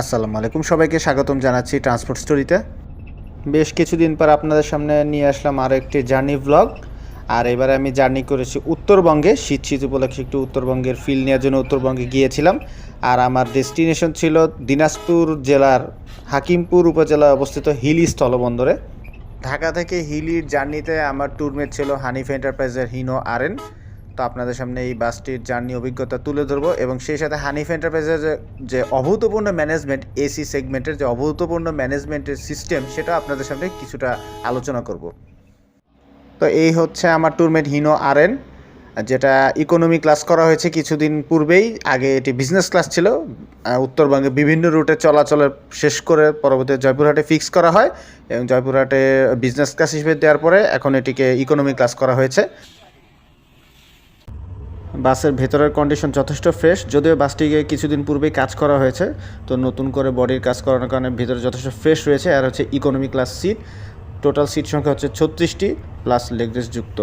আসসালামু আলাইকুম। সবাইকে স্বাগতম জানাচ্ছি ট্রান্সপোর্ট স্টোরিতে বেশ কিছুদিন পর আপনাদের সামনে নিয়ে আসলাম আরও একটি জার্নি ব্লগ আর এবারে আমি জার্নি করেছি উত্তরবঙ্গে। শীত শীত উপলক্ষে একটু উত্তরবঙ্গের ফিল নেওয়ার জন্য উত্তরবঙ্গে গিয়েছিলাম। আর আমার ডেস্টিনেশন ছিল দিনাজপুর জেলার হাকিমপুর উপজেলায় অবস্থিত হিলি স্থলবন্দরে। ঢাকা থেকে হিলির জার্নিতে আমার ট্যুরমেট ছিল হানিফ এন্টারপ্রাইজের হিনো আরএন তো আপনাদের সামনে এই বাসটির জার্নি অভিজ্ঞতা তুলে ধরবো এবং সেই সাথে হানিফ এন্টারপ্রাইজের যে- অভূতপূর্ণ ম্যানেজমেন্ট এসি সেগমেন্টের যে অভূতপূর্ণ ম্যানেজমেন্টের সিস্টেম সেটা আপনাদের সামনে কিছুটা আলোচনা করব। তো এই হচ্ছে আমার ট্যুরমেট হিনো আরএন যেটা ইকোনমি ক্লাস করা হয়েছে কিছুদিন পূর্বেই। আগে এটি বিজনেস ক্লাস ছিল। উত্তরবঙ্গে বিভিন্ন রুটে চলাচলের শেষ করে পরবর্তীতে জয়পুরহাটে ফিক্স করা হয় এবং জয়পুরহাটে বিজনেস ক্লাস হিসেবে দেওয়ার পরে এখন এটিকে ইকোনমি ক্লাস করা হয়েছে। বাসের ভেতরের কন্ডিশন যথেষ্ট ফ্রেশ যদিও বাসটিকে কিছুদিন পূর্বেই কাজ করা হয়েছে। তো নতুন করে বডির কাজ করানোর কারণে ভিতরে যথেষ্ট ফ্রেশ রয়েছে, আর হচ্ছে economy class seat total seat সংখ্যা হচ্ছে ছত্রিশটি প্লাস লেগরেস যুক্ত।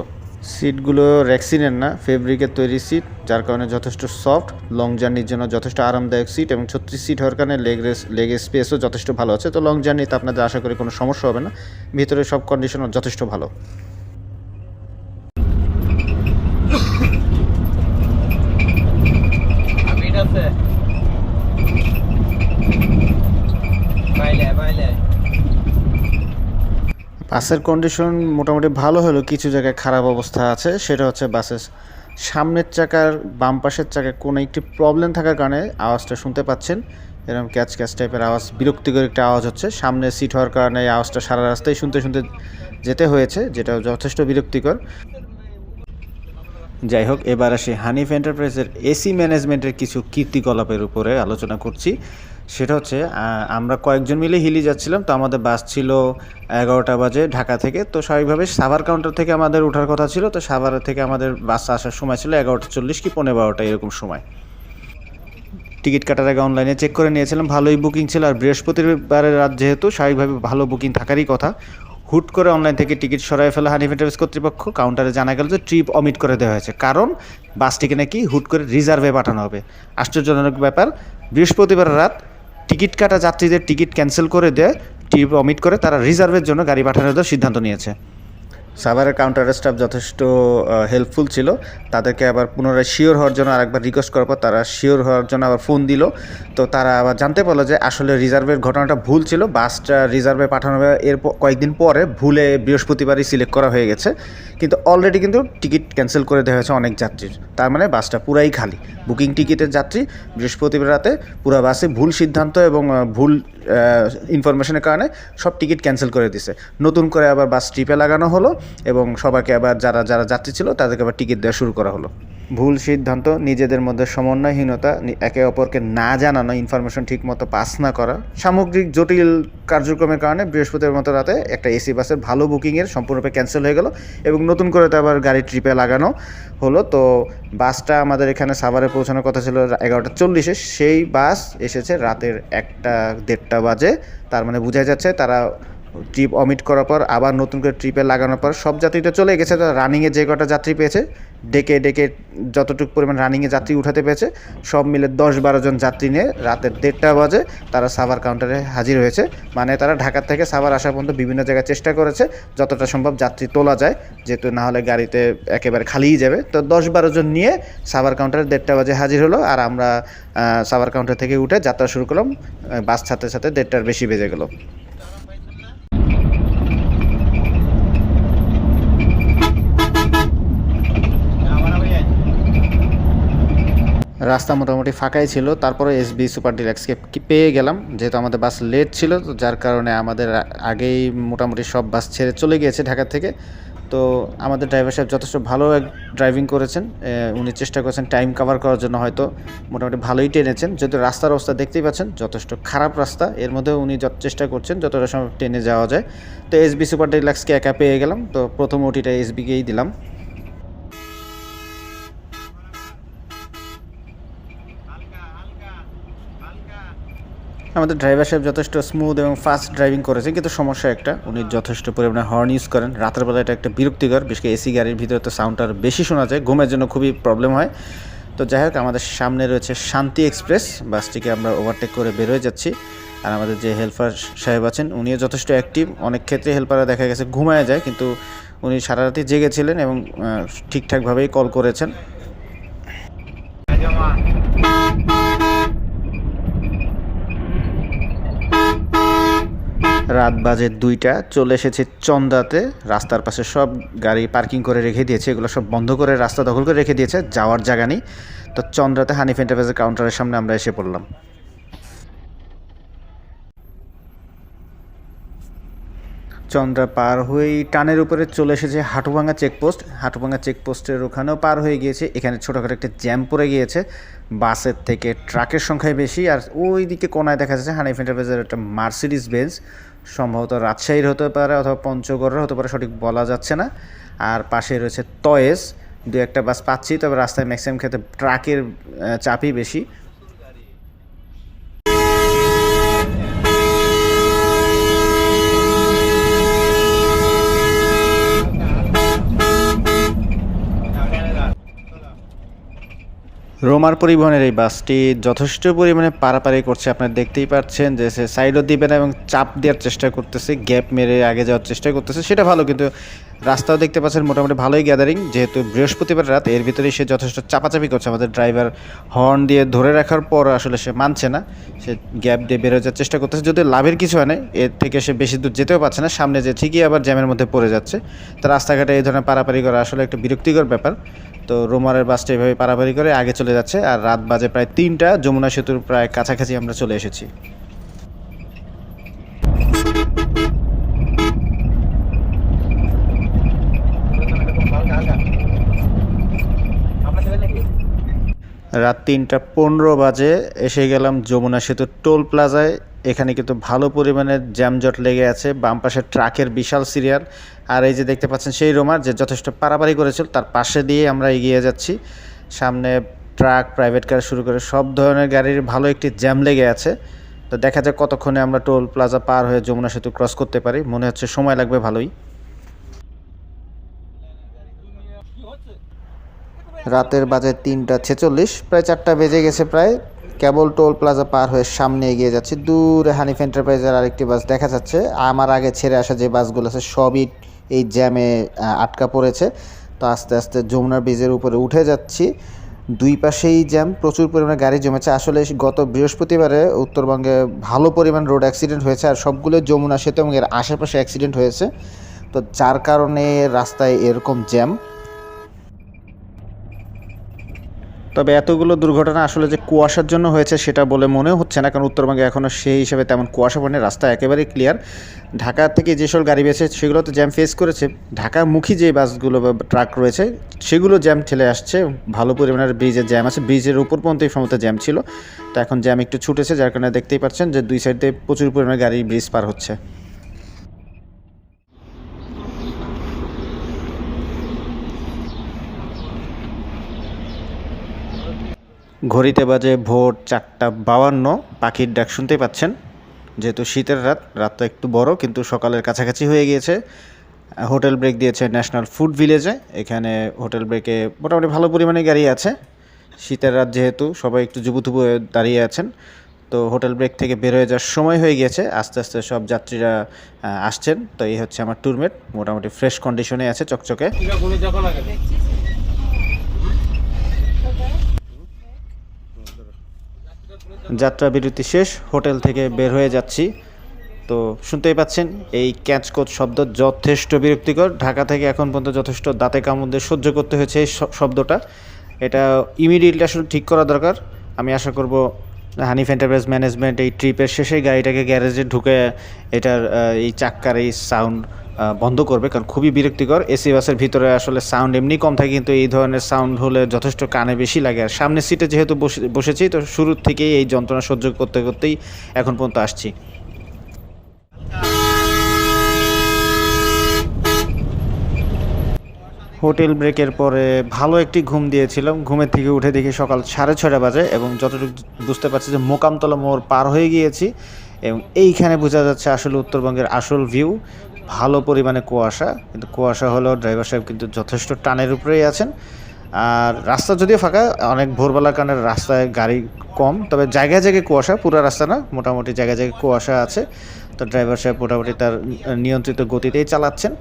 সিটগুলো র্যাক্সিনের না ফেব্রিকের তৈরি সিট যার কারণে যথেষ্ট সফট লং জার্নির জন্য যথেষ্ট আরামদায়ক সিট এবং ছত্রিশ সিট হওয়ার কারণে লেগ রেস লেগ স্পেসও যথেষ্ট ভালো আছে। তো লং জার্নিতে আপনাদের আশা করি কোনো সমস্যা হবে না। ভিতরে সব কন্ডিশনও যথেষ্ট ভালো। বাসের কন্ডিশন মোটামুটি ভালো হলেও কিছু জায়গায় খারাপ অবস্থা আছে, সেটা হচ্ছে বাসের সামনের চাকার বাম পাশের চাকায় কোনো একটি প্রবলেম থাকার কারণে আওয়াজটা শুনতে পাচ্ছেন। এরকম ক্যাচ ক্যাচ টাইপের আওয়াজ, বিরক্তিকর একটা আওয়াজ হচ্ছে। সামনে সিট হওয়ার কারণে এই আওয়াজটা সারা রাস্তায় শুনতে শুনতে যেতে হয়েছে, যেটা যথেষ্ট বিরক্তিকর। যাই হোক, এবার আসি হানিফ এন্টারপ্রাইজের এসি ম্যানেজমেন্টের কিছু কীর্তিকলাপের উপরে আলোচনা করছি। সেটা হচ্ছে আমরা কয়েকজন মিলে হিলি যাচ্ছিলাম, তো আমাদের বাস ছিল এগারোটা বাজে ঢাকা থেকে। তো স্বাভাবিকভাবে সাভার কাউন্টার থেকে আমাদের ওঠার কথা ছিল, তো সাভার থেকে আমাদের বাস আসার সময় ছিল এগারোটা চল্লিশ কি পনেরো বারোটা এরকম সময়। টিকিট কাটার আগে অনলাইনে চেক করে নিয়েছিলাম, ভালোই বুকিং ছিল। আর বৃহস্পতিবারের রাত যেহেতু, স্বাভাবিকভাবে ভালো বুকিং থাকারই কথা। হুট করে অনলাইন থেকে টিকিট সরাই ফেলা হানিফ কর্তৃপক্ষ। কাউন্টারে জানা গেল যে ট্রিপ অমিট করে দেওয়া হয়েছে। কারণ বাসটিকে নাকি হুট করে রিজার্ভে পাঠানো হবে। আশ্চর্যজনক ব্যাপার, বৃহস্পতিবার রাত টিকিট কাটা যাত্রীদের টিকিট ক্যান্সেল করে দেয় ট্রিপ অমিট করে তারা রিজার্ভের জন্য গাড়ি পাঠানোর সিদ্ধান্ত নিয়েছে। সাভারের কাউন্টারের স্টাফ যথেষ্ট হেল্পফুল ছিল। তাদেরকে আবার পুনরায় শিওর হওয়ার জন্য আরেকবার রিকোয়েস্ট করার পর তারা শিওর হওয়ার জন্য আবার ফোন দিল। তো তারা আবার জানতে পারল যে আসলে রিজার্ভের ঘটনাটা ভুল ছিল। বাসটা রিজার্ভে পাঠানো এর কয়েকদিন পরে ভুলে বৃহস্পতিবারই সিলেক্ট করা হয়ে গেছে। কিন্তু অলরেডি কিন্তু টিকিট ক্যান্সেল করে দেওয়া হয়েছে অনেক যাত্রীর। তার মানে বাসটা পুরাই খালি। বুকিং টিকিটের যাত্রী বৃহস্পতিবার রাতে পুরো বাসে ভুল সিদ্ধান্ত এবং ভুল ইনফরমেশনের কারণে সব টিকিট ক্যান্সেল করে দিছে। নতুন করে আবার বাস ট্রিপে লাগানো হলো। এবং সবাইকে আবার যারা যারা যাত্রী ছিল, তাদেরকে আবার টিকিট দেওয়া শুরু করা হলো। ভুল সিদ্ধান্ত, নিজেদের মধ্যে সমন্বয়হীনতা একে অপরকে না জানানো ইনফরমেশন ঠিকমতো পাস না করা, সামগ্রিক জটিল কার্যক্রমের কারণে বৃহস্পতিবার মতো রাতে একটা এসি বাসের ভালো বুকিংয়ের সম্পূর্ণরূপে ক্যান্সেল হয়ে গেল এবং নতুন করে তো আবার গাড়ি ট্রিপে লাগানো হলো। তো বাসটা আমাদের এখানে সাভারে পৌঁছানোর কথা ছিল এগারোটা চল্লিশে। সেই বাস এসেছে রাতের একটা দেড়টা বাজে। তার মানে বোঝা যাচ্ছে তারা ট্রিপ অমিট করার পর, আবার নতুন করে ট্রিপে লাগানোর পর, সব যাত্রী তো চলে গেছে। রানিংয়ে যে কটা যাত্রী পেয়েছে, ডেকে ডেকে যতটুকু পরিমাণ রানিংয়ে যাত্রী উঠাতে পেরেছে, সব মিলে দশ বারো জন যাত্রী নিয়ে রাতের দেড়টা বাজে তারা সাভার কাউন্টারে হাজির হয়েছে। মানে তারা ঢাকা থেকে সাভার আসা পর্যন্ত বিভিন্ন জায়গায় চেষ্টা করেছে, যতটা সম্ভব যাত্রী তোলা যায়, যেহেতু না হলে গাড়িতে একেবারে খালিই যাবে। তো দশ বারো জন নিয়ে সাভার কাউন্টারে দেড়টা বাজে হাজির হলো, আর আমরা সাভার কাউন্টার থেকে উঠে যাত্রা শুরু করলাম বাস সাথে সাথে দেড়টার বেশি বেজে গেলো। রাস্তা মোটামুটি ফাঁকাই ছিল। তারপরে এসবি সুপার ডিলাক্সকে পেয়ে গেলাম। যেহেতু আমাদের বাস লেট ছিল, তো যার কারণে আমাদের আগেই মোটামুটি সব বাস ছেড়ে চলে গিয়েছে ঢাকা থেকে। তো আমাদের ড্রাইভার সাহেব যথেষ্ট ভালো ড্রাইভিং করেছেন। উনি চেষ্টা করেছেন টাইম কভার করার জন্য হয়তো মোটামুটি ভালোই টেনেছেন। যেহেতু রাস্তার অবস্থা দেখতেই পাচ্ছেন, যথেষ্ট খারাপ রাস্তা। এর মধ্যে উনি যত চেষ্টা করছেন, যতটা সময় টেনে যাওয়া যায়। তো এসবি সুপার ডিলাক্সকে একা পেয়ে গেলাম। তো প্রথম ওটিটা এসবিকেই দিলাম। আমাদের ড্রাইভার সাহেব যথেষ্ট স্মুথ এবং ফাস্ট ড্রাইভিং করেছে, কিন্তু সমস্যা একটা। উনি যথেষ্ট পরিমাণে হর্ন ইউজ করেন। রাতের বেলা এটা একটা বিরক্তিকর, বিশেষ করে এসি গাড়ির ভিতরে তো সাউন্ডটা আরও বেশি শোনা যায়। ঘুমের জন্য খুবই প্রবলেম হয়। তো যাই হোক, আমাদের সামনে রয়েছে শান্তি এক্সপ্রেস বাসটিকে আমরা ওভারটেক করে বেরোয় যাচ্ছি। আর আমাদের যে হেল্পার সাহেব আছেন, উনিও যথেষ্ট অ্যাক্টিভ অনেক ক্ষেত্রে হেল্পাররা দেখা গেছে ঘুমায় যায়, কিন্তু উনি সারা রাতি জেগেছিলেন এবং ঠিকঠাকভাবেই কল করেছেন। রাত বাজে দুইটা, চলে এসেছে চন্দাতে। রাস্তার পাশে সব গাড়ি পার্কিং করে রেখে দিয়েছে, এগুলো সব বন্ধ করে, রাস্তা দখল করে রেখে দিয়েছে, যাওয়ার জায়গা নেই। তো চন্দ্রাতে হানিফ এন্টারপ্রাইজের কাউন্টারের সামনে আমরা এসে পড়লাম। চন্দ্রা পার হয়েই টানের উপরে চলে এসেছে হাটুভাঙ্গা চেকপোস্ট। হাটুভাঙ্গা চেকপোস্টের ওখানেও পার হয়ে গিয়েছে, এখানে ছোটোখাটো একটা জ্যাম পড়ে গিয়েছে। বাসের থেকে ট্রাকের সংখ্যায় বেশি, আর ওই দিকে কোনায় দেখা যাচ্ছে হানিফ এন্টারপ্রাইজের একটা মার্সিডিস বেঞ্চ। সম্ভবত রাজশাহীর হতে পারে অথবা পঞ্চগড়ের হতে পারে, সঠিক বলা যাচ্ছে না। আর পাশে রয়েছে তয়েস দু একটা বাস পাচ্ছি, তবে রাস্তায় ম্যাক্সিমাম ক্ষেত্রে ট্রাকের চাপই বেশি। রোমার পরিবহনের এই বাসটি যথেষ্ট পরিমাণে পারাপারি করছে। আপনারা দেখতেই পাচ্ছেন যে সে সাইডও দিবে না এবং চাপ দেওয়ার চেষ্টা করতেছে গ্যাপ মেরে আগে যাওয়ার চেষ্টা করতেছে। সেটা ভালো, কিন্তু রাস্তাও দেখতে পাচ্ছেন মোটামুটি ভালোই গ্যাদারিং যেহেতু বৃহস্পতিবার রাত, এর ভিতরে সে যথেষ্ট চাপাচাপি করছে। আমাদের ড্রাইভার হর্ন দিয়ে ধরে রাখার পর আসলে সে মানছে না। সে গ্যাপ দিয়ে বেরো যাওয়ার চেষ্টা করতেছে। যদি লাভের কিছু হয় না এর থেকে সে বেশি দূর যেতেও পারছে না। সামনে যে ঠিকই আবার জ্যামের মধ্যে পড়ে যাচ্ছে। তো রাস্তাঘাটে এই ধরনের পারাপারি করা আসলে একটা বিরক্তিকর ব্যাপার। তো রোমারের বাসটা এভাবে পারাপারি করে আগে চলে যাচ্ছে। আর রাত বাজে প্রায় তিনটা। যমুনা সেতুর প্রায় কাছাকাছি আমরা চলে এসেছি। রাত তিনটা পনেরো বাজে, এসে গেলাম যমুনা সেতুর টোল প্লাজায়। এখানে কিন্তু ভালো পরিমাণের জ্যামজট লেগে আছে, বাম পাশে ট্রাকের বিশাল সিরিয়াল। আর এই যে দেখতে পাচ্ছেন সেই রোমার যে যথেষ্ট পারাপারি করেছিল, তার পাশে দিয়ে আমরা এগিয়ে যাচ্ছি। সামনে ট্রাক, প্রাইভেট কার শুরু করে সব ধরনের গাড়ির ভালো একটি জ্যাম লেগে আছে। তো দেখা যাক কতক্ষণে আমরা টোল প্লাজা পার হয়ে যমুনা সেতু ক্রস করতে পারি। মনে হচ্ছে সময় লাগবে ভালোই। রাতের বাজে তিনটা ছেচল্লিশ, প্রায় চারটা বেজে গেছে প্রায়। কেবল টোল প্লাজা পার হয়ে সামনে এগিয়ে যাচ্ছে। দূরে হানিফ এন্টারপ্রাইজের আরেকটি বাস দেখা যাচ্ছে। আমার আগে ছেড়ে আসা যে বাসগুলো আছে, সবই এই জ্যামে আটকা পড়েছে। তো আস্তে আস্তে যমুনার ব্রিজের উপরে উঠে যাচ্ছি। দুই পাশেই জ্যাম, প্রচুর পরিমাণে গাড়ি জমেছে। আসলে গত বৃহস্পতিবারে উত্তরবঙ্গে ভালো পরিমাণ রোড অ্যাক্সিডেন্ট হয়েছে আর সবগুলো যমুনা সেতু এবং এর আশেপাশে অ্যাক্সিডেন্ট হয়েছে। তো যার কারণে রাস্তায় এরকম জ্যাম। তবে এতগুলো দুর্ঘটনা আসলে যে কুয়াশার জন্য হয়েছে সেটা বলে মনে হচ্ছে না, কারণ উত্তরবঙ্গে এখনও সেই হিসেবে তেমন কুয়াশা পড়েনি, রাস্তা একেবারেই ক্লিয়ার ঢাকা থেকে যেসব গাড়ি বেছে, সেগুলো তো জ্যাম ফেস করেছে। ঢাকামুখী যে বাসগুলো বা ট্রাক রয়েছে, সেগুলো জ্যাম ঠেলে আসছে। ভালো পরিমাণের ব্রিজের জ্যাম আছে। ব্রিজের উপর পর্যন্ত সম্ভবত জ্যাম ছিল। তো এখন জ্যাম একটু ছুটেছে, যার কারণে দেখতেই পাচ্ছেন যে দুই সাইড প্রচুর পরিমাণে গাড়ি ব্রিজ পার হচ্ছে। ঘড়িতে বাজে ভোর চারটা বাউান্ন। পাখির ডাক শুনতেই পাচ্ছেন। যেহেতু শীতের রাত রাতটা একটু বড়, কিন্তু সকালের কাছাকাছি হয়ে গিয়েছে। হোটেল ব্রেক দিয়েছে ন্যাশনাল ফুড ভিলেজে। এখানে হোটেল ব্রেকে মোটামুটি ভালো পরিমাণে গাড়ি আছে। শীতের রাত যেহেতু, সবাই একটু জুবুথুবু দাঁড়িয়ে আছেন। তো হোটেল ব্রেক থেকে বের হয়ে যাওয়ার সময় হয়ে গিয়েছে। আস্তে আস্তে সব যাত্রীরা আসছেন। তো এই হচ্ছে আমার ট্যুরমেট। মোটামুটি ফ্রেশ কন্ডিশনে আছে, চকচকে। যাত্রা বিরতি শেষ, হোটেল থেকে বের হয়ে যাচ্ছি। তো শুনতেই পাচ্ছেন, এই ক্যাচকোচ শব্দ যথেষ্ট বিরক্তিকর। ঢাকা থেকে এখন পর্যন্ত যথেষ্ট দাঁতে কামড়ে সহ্য করতে হয়েছে এই শব্দটা। এটা ইমিডিয়েটলি আসলে ঠিক করা দরকার। আমি আশা করব, হানিফ এন্টারপ্রাইজ ম্যানেজমেন্ট এই ট্রিপের শেষে গাড়িটাকে গ্যারেজে ঢুকে এটার এই চাক্কার এই সাউন্ড বন্ধ করবে, কারণ খুবই বিরক্তিকর। এসি বাসের ভিতরে আসলে সাউন্ড এমনি কম থাকে, কিন্তু এই ধরনের সাউন্ড হলে যথেষ্ট কানে বেশি লাগে। আর সামনের সিটে যেহেতু বসে- বসেছি, তো শুরুর থেকেই এই যন্ত্রণা সহ্য করতে করতেই এখন পর্যন্ত আসছি। হোটেল ব্রেকের পরে ভালো একটি ঘুম দিয়েছিলাম। ঘুমের থেকে উঠে দেখি সকাল সাড়ে ছটা বাজে এবং যতটুকু বুঝতে পারছি যে মোকামতলা মোড় পার হয়ে গিয়েছি এবং এইখানে বোঝা যাচ্ছে আসলে উত্তরবঙ্গের আসল ভিউ ভালো পরিমাণে কুয়াশা, কিন্তু কুয়াশা হলেও ড্রাইভার সাহেব কিন্তু যথেষ্ট টানের উপরেই আছেন। আর রাস্তা যদিও ফাঁকা, অনেক ভোরবেলার কারণে রাস্তায় গাড়ি কম, তবে জায়গায় জায়গায় কুয়াশা, পুরো রাস্তা না, মোটামুটি জায়গায় জায়গায় কুয়াশা আছে। তো ড্রাইভার সাহেব মোটামুটি তার নিয়ন্ত্রিত গতিতেই চালাচ্ছেন।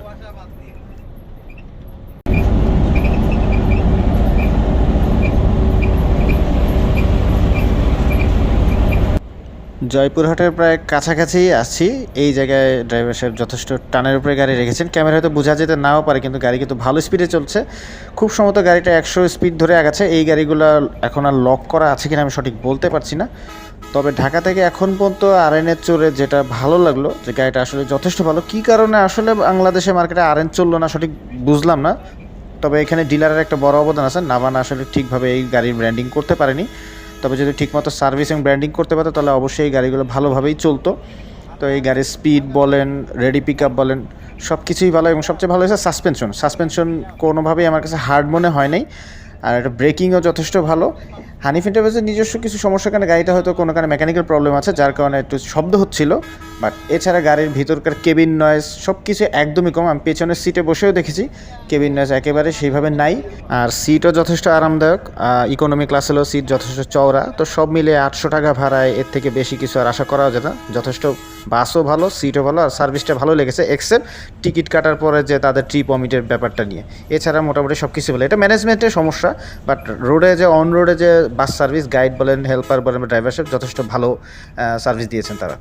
জয়পুরহাটের প্রায় কাছাকাছি আসছি এই জায়গায় ড্রাইভার সাহেব যথেষ্ট টানের উপরে গাড়ি রেখেছেন। ক্যামেরা হয়তো বোঝা যেতে নাও পারে, কিন্তু গাড়ি কিন্তু ভালো স্পিডে চলছে। খুব সম্ভবত গাড়িটা একশো স্পিড ধরে আগাচ্ছে। এই গাড়িগুলো এখন আর লক করা আছে কিনা আমি সঠিক বলতে পারছি না। তবে ঢাকা থেকে এখন পর্যন্ত আরএনের চড়ে যেটা ভালো লাগল, যে গাড়িটা আসলে যথেষ্ট ভালো। কী কারণে আসলে বাংলাদেশের মার্কেটে আরএন চলল না সঠিক বুঝলাম না। তবে এখানে ডিলারের একটা বড় অবদান আছে। নাভানা আসলে ঠিকভাবে এই গাড়ির ব্র্যান্ডিং করতে পারেনি। তবে যদি ঠিকমতো সার্ভিস এবং ব্র্যান্ডিং করতে পারতো, তাহলে অবশ্যই এই গাড়িগুলো ভালোভাবেই চলতো। তো এই গাড়ির স্পিড বলেন রেডি পিক আপ বলেন সব কিছুই ভালো এবং সবচেয়ে ভালো হয়েছে সাসপেনশন সাসপেনশন কোনোভাবেই আমার কাছে হার্ড মনে হয় নাই। আর এটা ব্রেকিংও যথেষ্ট ভালো। হানিফ ইন্টারভেসের নিজস্ব কিছু সমস্যার কারণে গাড়িটা হয়তো কোনো কারণে মেকানিক্যাল প্রবলেম আছে, যার কারণে একটু শব্দ হচ্ছিল বাট এছাড়া গাড়ির ভিতরকার কেবিন নয়েজ সব কিছু একদমই কম। আমি পেছনের সিটে বসেও দেখেছি কেবিন নয়েজ একেবারে সেইভাবে নাই। আর সিটও যথেষ্ট আরামদায়ক ইকোনমি ক্লাস হলেও সিট যথেষ্ট চওড়া, তো সব মিলে আটশো টাকা ভাড়ায় এর থেকে বেশি কিছু আর আশা করা যায় না। যথেষ্ট বাসও ভালো সিটও ভালো, আর সার্ভিসটা ভালো লেগেছে। এক্সেল টিকিট কাটার পরে যে তাদের ট্রিপ অমিটের ব্যাপারটা নিয়ে। এছাড়া মোটামুটি সব কিছু ভালো। এটা ম্যানেজমেন্টের সমস্যা বাট রোডে যে অন রোডে যে বাস সার্ভিস, গাইড বলেন, হেল্পার বলেন ড্রাইভারশিপ যথেষ্ট ভালো সার্ভিস দিয়েছেন তারা।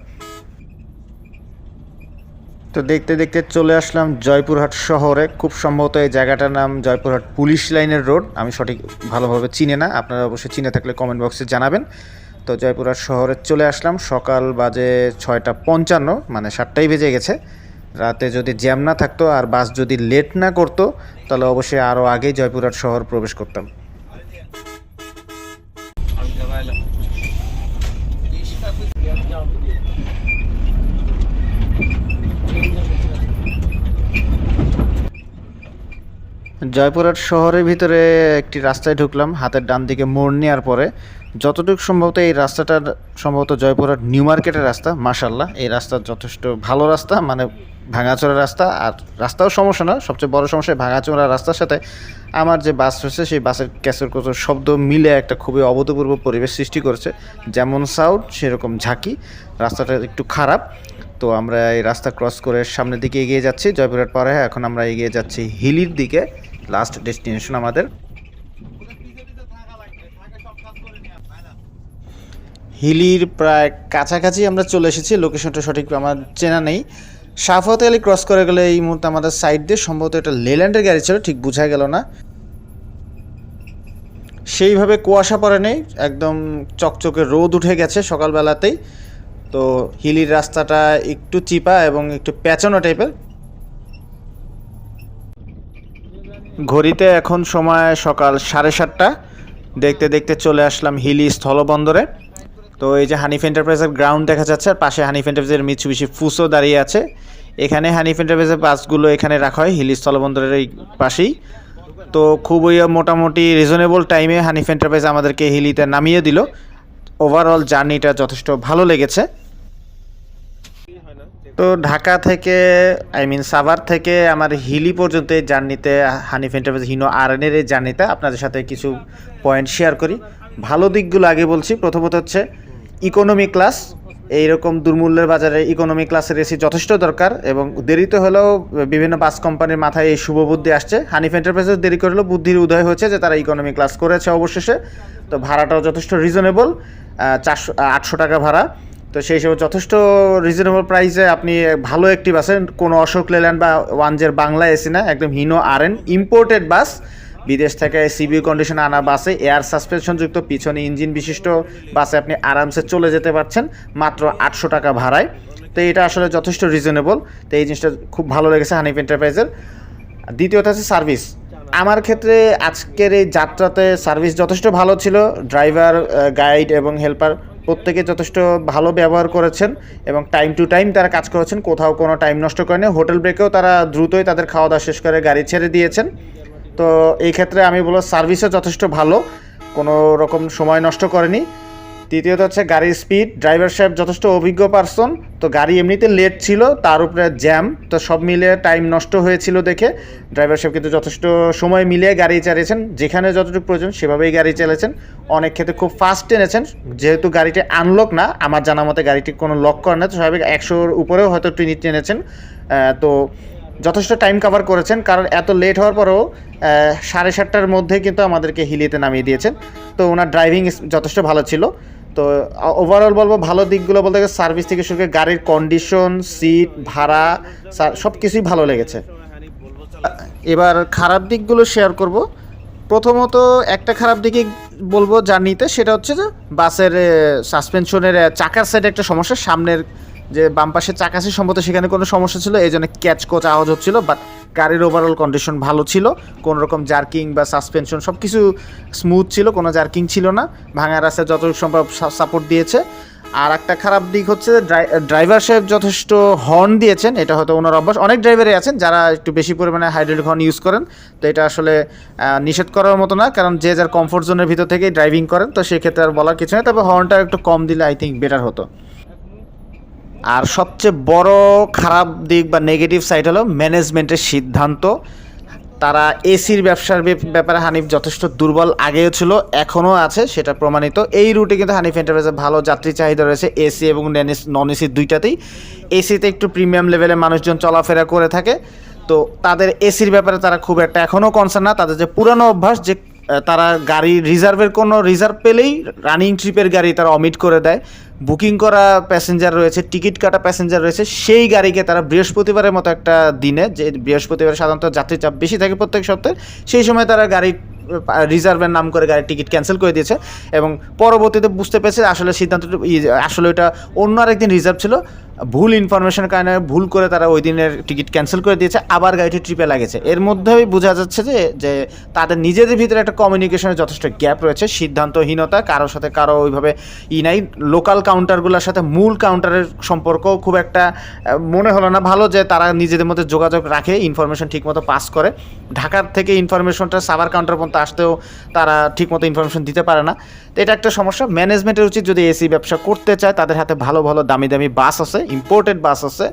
তো দেখতে দেখতে চলে আসলাম জয়পুরহাট শহরে। খুব সম্ভবত এই জায়গাটার নাম জয়পুরহাট পুলিশ লাইনের রোড। আমি সঠিক ভালোভাবে চিনে না, আপনারা অবশ্যই চিনে থাকলে কমেন্ট বক্সে জানাবেন। তো জয়পুরহাট শহরে চলে আসলাম, সকাল বাজে ছয়টা পঞ্চান্ন মানে সাতটাই বেজে গেছে। রাতে যদি জ্যাম না থাকতো আর বাস যদি লেট না করতো, তাহলে অবশ্যই আরও আগেই জয়পুরহাট শহর প্রবেশ করতাম। জয়পুরহাট শহরের ভিতরে একটি রাস্তায় ঢুকলাম, হাতের ডান দিকে মোড় নেওয়ার পরে। যতটুকু সম্ভবত এই রাস্তাটা সম্ভবত জয়পুরহাট নিউ মার্কেটের রাস্তা মাশাল্লাহ এই রাস্তা যথেষ্ট ভালো রাস্তা মানে ভাঙাচোরা রাস্তা। আর রাস্তাও সমস্যা না, সবচেয়ে বড় সমস্যা ভাঙাচোরা রাস্তার সাথে আমার যে বাস রয়েছে সেই বাসের ক্যাসের কোচর শব্দ মিলে একটা খুবই অভূতপূর্ব পরিবেশ সৃষ্টি করেছে। যেমন সাউন্ড, সেরকম ঝাঁকি। রাস্তাটা একটু খারাপ। তো আমরা এই রাস্তা ক্রস করে সামনের দিকে এগিয়ে যাচ্ছি জয়পুরহাট পারে এখন আমরা এগিয়ে যাচ্ছি হিলির দিকে। লাস্ট ডেস্টিনেশন আমাদের। হিলির প্রায় কাছাকাছি আমরা চলে এসেছি লোকেশনটা সঠিক আমার চেনা নেই। সাফত আলী ক্রস করে গেলে এই মুহূর্তে আমাদের সাইড দিয়ে সম্ভবত এটা লেল্যান্ডের গাড়ি ছিল, ঠিক বোঝা গেল না। সেইভাবে কুয়াশা পড়ে নেই, একদম চকচকে রোদ উঠে গেছে সকালবেলাতেই। তো হিলির রাস্তাটা একটু চিপা এবং একটু প্যাঁচানো টাইপের ঘড়িতে এখন সময় সকাল সাড়ে সাতটা। দেখতে দেখতে চলে আসলাম হিলি স্থলবন্দরে। তো এই যে হানিফ এন্টারপ্রাইজের গ্রাউন্ড দেখা যাচ্ছে, আর পাশে হানিফ এন্টারপ্রাইজের মিচুবিশি ফুসও দাঁড়িয়ে আছে। এখানে হানিফ এন্টারপ্রাইজের বাসগুলো এখানে রাখা হয় হিলি স্থলবন্দরের এই পাশেই। তো খুবই মোটামুটি রিজনেবল টাইমে হানিফ এন্টারপ্রাইজ আমাদেরকে হিলিতে নামিয়ে দিল। ওভারঅল জার্নিটা যথেষ্ট ভালো লেগেছে। তো ঢাকা থেকে আই মিন সাভার থেকে আমার হিলি পর্যন্ত এই জার্নিতে, হানিফ এন্টারপ্রাইজ হিনো আরএনের এই জার্নিতে আপনাদের সাথে কিছু পয়েন্ট শেয়ার করি। ভালো দিকগুলো আগে বলছি। প্রথমত হচ্ছে ইকোনমি ক্লাস এইরকম দুর্মূল্যের বাজারে ইকোনমি ক্লাসের এসি যথেষ্ট দরকার এবং দেরিতে হলেও বিভিন্ন বাস কোম্পানির মাথায় এই শুভ বুদ্ধি আসছে। হানিফ এন্টারপ্রাইজেস দেরি করলেও বুদ্ধির উদয় হয়েছে যে তারা ইকোনমি ক্লাস করেছে অবশেষে। তো ভাড়াটাও যথেষ্ট রিজনেবল চারশো, আটশো টাকা ভাড়া। তো সেই হিসেবে যথেষ্ট রিজনেবল প্রাইসে আপনি ভালো একটি বাসে কোনো অশোক লেল্যান্ড বা ওয়ানজের বাংলা এসি না, একদম হিনো আর এন ইম্পোর্টেড বাস বিদেশ থেকে সিবি কন্ডিশনে আনা বাসে এয়ার সাসপেনশনযুক্ত পিছনে ইঞ্জিন বিশিষ্ট বাসে আপনি আরামসে চলে যেতে পারছেন, মাত্র আটশো টাকা ভাড়ায়। তো এটা আসলে যথেষ্ট রিজনেবল তো এই জিনিসটা খুব ভালো লেগেছে হানিফ এন্টারপ্রাইজের দ্বিতীয়ত হচ্ছে সার্ভিস আমার ক্ষেত্রে আজকের এই যাত্রাতে সার্ভিস যথেষ্ট ভালো ছিল। ড্রাইভার গাইড এবং হেল্পার প্রত্যেকে যথেষ্ট ভালো ব্যবহার করেছেন এবং টাইম টু টাইম তারা কাজ করেছেন, কোথাও কোনো টাইম নষ্ট করেনি হোটেল ব্রেকেও তারা দ্রুতই তাদের খাওয়া দাওয়া শেষ করে গাড়ি ছেড়ে দিয়েছেন। তো এই ক্ষেত্রে আমি বলব সার্ভিসও যথেষ্ট ভালো, কোনো রকম সময় নষ্ট করেনি। তৃতীয়ত হচ্ছে গাড়ির স্পিড ড্রাইভার সাহেব যথেষ্ট অভিজ্ঞ পারসন তো গাড়ি এমনিতে লেট ছিল, তার উপরে জ্যাম তো সব মিলে টাইম নষ্ট হয়েছিল দেখে ড্রাইভার সাহেব কিন্তু যথেষ্ট সময় মিলিয়ে গাড়ি চালিয়েছেন, যেখানে যতটুকু প্রয়োজন সেভাবেই গাড়ি চালিয়েছেন, অনেক ক্ষেত্রে খুব ফাস্ট টেনেছেন, যেহেতু গাড়িটি আনলক না, আমার জানা মতে গাড়িটি কোনো লক করে না, তো স্বাভাবিক একশোর উপরেও হয়তো তিনি টেনেছেন তো যথেষ্ট টাইম কভার করেছেন, কারণ এত লেট হওয়ার পরেও সাড়ে সাতটার মধ্যে কিন্তু আমাদেরকে হিলিতে নামিয়ে দিয়েছেন, তো ওনার ড্রাইভিং যথেষ্ট ভালো ছিল। তো ওভারঅল বলব ভালো দিকগুলো বলতে গেলে সার্ভিস থেকে শুরু করে গাড়ির কন্ডিশন সিট ভাড়া সব কিছুই ভালো লেগেছে। এবার খারাপ দিকগুলো শেয়ার করব। প্রথমত একটা খারাপ দিকে বলব জার্নিতে, সেটা হচ্ছে যে বাসের সাসপেনশনের চাকার সাইডে একটা সমস্যা। সামনের যে বাম পাশের চাকা আছে, সম্ভবত সেখানে কোনো সমস্যা ছিল, এই জন্য ক্যাচ কোচ আওয়াজ হচ্ছিল বাট গাড়ির ওভারঅল কন্ডিশন ভালো ছিল, কোনো রকম জার্কিং বা সাসপেনশন সব কিছু স্মুথ ছিল, কোনো জার্কিং ছিল না, ভাঙা রাস্তায় যতটুকু সম্ভব সাপোর্ট দিয়েছে। আর একটা খারাপ দিক হচ্ছে ড্রাইভার সাহেব যথেষ্ট হর্ন দিয়েছেন, এটা হয়তো ওনার অভ্যাস। অনেক ড্রাইভারই আছেন যারা একটু বেশি পরিমাণে হাইড্রোলিক হর্ন ইউজ করেন, তো এটা আসলে নিষেধ করার মতো না, কারণ যে যার কমফোর্ট জোনের ভিতর থেকেই ড্রাইভিং করেন, তো সেক্ষেত্রে আর বলার কিছু নেই, তবে হর্নটা একটু কম দিলে আই থিঙ্ক বেটার হতো। আর সবচেয়ে বড় খারাপ দিক বা নেগেটিভ সাইড হলো ম্যানেজমেন্টের সিদ্ধান্ত। তারা এসির ব্যবসার ব্যাপারে হানিফ যথেষ্ট দুর্বল আগেও ছিল, এখনও আছে, সেটা প্রমাণিত। এই রুটে কিন্তু হানিফ এন্টারপ্রাইজে ভালো যাত্রী চাহিদা রয়েছে এসি এবং নন এসি দুইটাতেই। এসিতে একটু প্রিমিয়াম লেভেলে মানুষজন চলাফেরা করে থাকে। তো তাদের এসির ব্যাপারে তারা খুব একটা এখনও কনসার্ন না। তাদের যে পুরানো অভ্যাস যে তারা গাড়ি রিজার্ভের কোনো রিজার্ভ পেলেই রানিং ট্রিপের গাড়ি তারা অমিট করে দেয়। বুকিং করা প্যাসেঞ্জার রয়েছে, টিকিট কাটা প্যাসেঞ্জার রয়েছে, সেই গাড়িকে তারা বৃহস্পতিবারের মতো একটা দিনে, যে বৃহস্পতিবার সাধারণত যাত্রী চাপ বেশি থাকে প্রত্যেক সপ্তাহে, সেই সময় তারা গাড়ি রিজার্ভের নাম করে গাড়ির টিকিট ক্যান্সেল করে দিয়েছে এবং পরবর্তীতে বুঝতে পেরেছে আসলে সিদ্ধান্তটা, আসলে ওইটা অন্য আরেকদিন রিজার্ভ ছিল। ভুল ইনফরমেশনের কারণে ভুল করে তারা ওই দিনের টিকিট ক্যান্সেল করে দিয়েছে, আবার গাড়িটি ট্রিপে লাগেছে এর মধ্যেই বোঝা যাচ্ছে যে যে তাদের নিজেদের ভিতরে একটা কমিউনিকেশনের যথেষ্ট গ্যাপ রয়েছে, সিদ্ধান্তহীনতা, কারোর সাথে কারও ওইভাবে ই নাই। লোকাল কাউন্টারগুলোর সাথে মূল কাউন্টারের সম্পর্ক খুব একটা মনে হলো না। ভালো যে তারা নিজেদের মধ্যে যোগাযোগ রাখে ইনফরমেশন ঠিকমতো পাস করে। ঢাকার থেকে ইনফরমেশনটা সাভার কাউন্টার পর্যন্ত আসতেও তারা ঠিকমতো ইনফরমেশন দিতে পারে না। তো এটা একটা সমস্যা। ম্যানেজমেন্টের উচিত যদি এসি ব্যবসা করতে চায়, তাদের হাতে ভালো ভালো, দামি দামি বাস আছে। ইম্পোর্টেড বাস আছে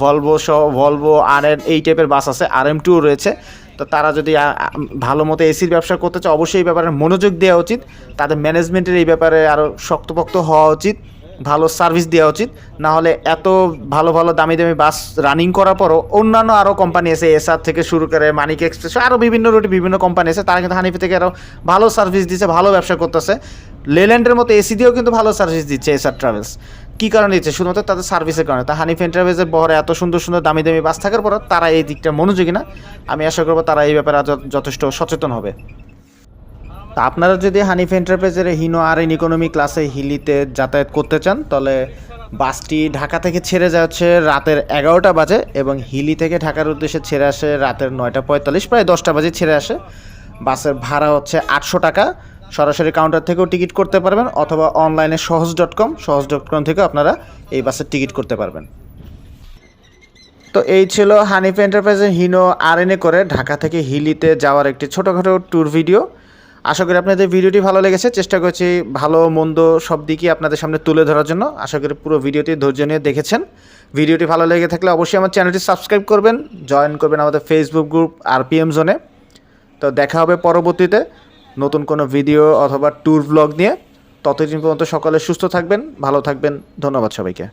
ভলভো সহ ভলভো আর এই টাইপের বাস আছে আর এম টুও রয়েছে। তো তারা যদি ভালো মতো এসির ব্যবসা করতে চায়, অবশ্যই এই ব্যাপারে মনোযোগ দেওয়া উচিত। তাদের ম্যানেজমেন্টের এই ব্যাপারে আরও শক্তপোক্ত হওয়া উচিত, ভালো সার্ভিস দেওয়া উচিত। না হলে এত ভালো ভালো, দামি দামি বাস রানিং করার পরও অন্যান্য আরও কোম্পানি আছে এসআর থেকে শুরু করে মানিক এক্সপ্রেস আরও বিভিন্ন রুটে বিভিন্ন কোম্পানি আছে। তারা কিন্তু হানিফি থেকে আরও ভালো সার্ভিস দিচ্ছে, ভালো ব্যবসা করতেছে। লেল্যান্ডের মতো এসি দিয়েও কিন্তু ভালো সার্ভিস দিচ্ছে এসআর ট্রাভেলস কী কারণে দিচ্ছে? শুধুমাত্র তাদের সার্ভিসের কারণে। তা হানিফ এন্টারপ্রাইজের বহরে এত সুন্দর সুন্দর দামি দামি বাস থাকার পরও তারা এই দিকটা মনোযোগী না। আমি আশা করব তারা এই ব্যাপারে যথেষ্ট সচেতন হবে। তা আপনারা যদি হানিফ এন্টারপ্রাইজের হিনো আর এন ইকোনমি ক্লাসে হিলিতে যাতায়াত করতে চান, তাহলে বাসটি ঢাকা থেকে ছেড়ে যায় হচ্ছে রাতের এগারোটা বাজে এবং হিলি থেকে ঢাকার উদ্দেশ্যে ছেড়ে আসে রাতের নয়টা পঁয়তাল্লিশ, প্রায় দশটা বাজে ছেড়ে আসে। বাসের ভাড়া হচ্ছে আটশো টাকা। সরাসরি কাউন্টার থেকেও টিকিট করতে পারবেন অথবা অনলাইনে সহজ ডট কম সহজ ডট কম থেকেও আপনারা এই বাসের টিকিট করতে পারবেন। তো এই ছিল হানিফ এন্টারপ্রাইজের হিনো আরএনএ করে ঢাকা থেকে হিলিতে যাওয়ার একটি ছোটোখাটো ট্যুর ভিডিও আশা করি আপনাদের ভিডিওটি ভালো লেগেছে। চেষ্টা করছি ভালো, মন্দ সব দিকই আপনাদের সামনে তুলে ধরার জন্য। আশা করি পুরো ভিডিওটি ধৈর্য নিয়ে দেখেছেন। ভিডিওটি ভালো লেগে থাকলে অবশ্যই আমার চ্যানেলটি সাবস্ক্রাইব করবেন জয়েন করবেন আমাদের ফেসবুক গ্রুপ আরপিএম জোনে তো দেখা হবে পরবর্তীতে। নতুন কোনো ভিডিও অথবা ট্যুর ব্লগ নিয়ে ততদিন পর্যন্ত সকালে সুস্থ থাকবেন, ভালো থাকবেন, ধন্যবাদ সবাইকে।